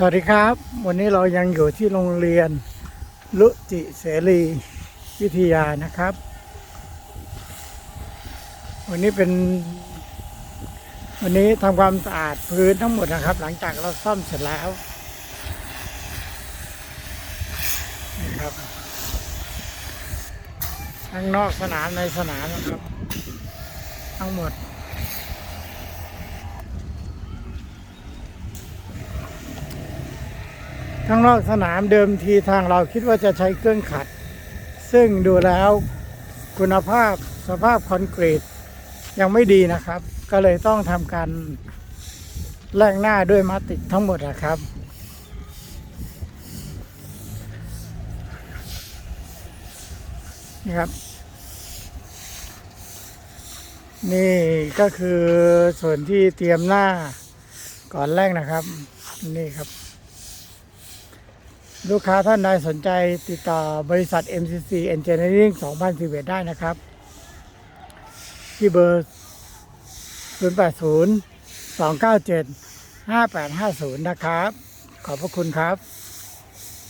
สวัสดีครับ วันนี้เรายังอยู่ที่โรงเรียนลุจิเสรีวิทยานะครับ วันนี้เป็น วันนี้ทำความสะอาดพื้นทั้งหมดนะครับ หลังจากเราซ่อมเสร็จแล้วนะครับทั้งนอกสนามในสนามนะครับ ทั้งหมด ข้างนอกสนามเดิมทีทางเราคิดว่าจะใช้เครื่องขัด ซึ่งดูแล้วคุณภาพสภาพคอนกรีตยังไม่ดีนะครับ ก็เลยต้องทำการแลกหน้าด้วยมาติกทั้งหมดนะครับนี่ครับ นี่ก็คือส่วนที่เตรียมหน้าก่อนแรกนะครับ นี่ครับ ลูกค้าท่านใดสนใจติดต่อบริษัท MCC Engineering 2011 ได้นะครับ ที่เบอร์ 080 297 5850 นะครับ ขอบพระคุณครับ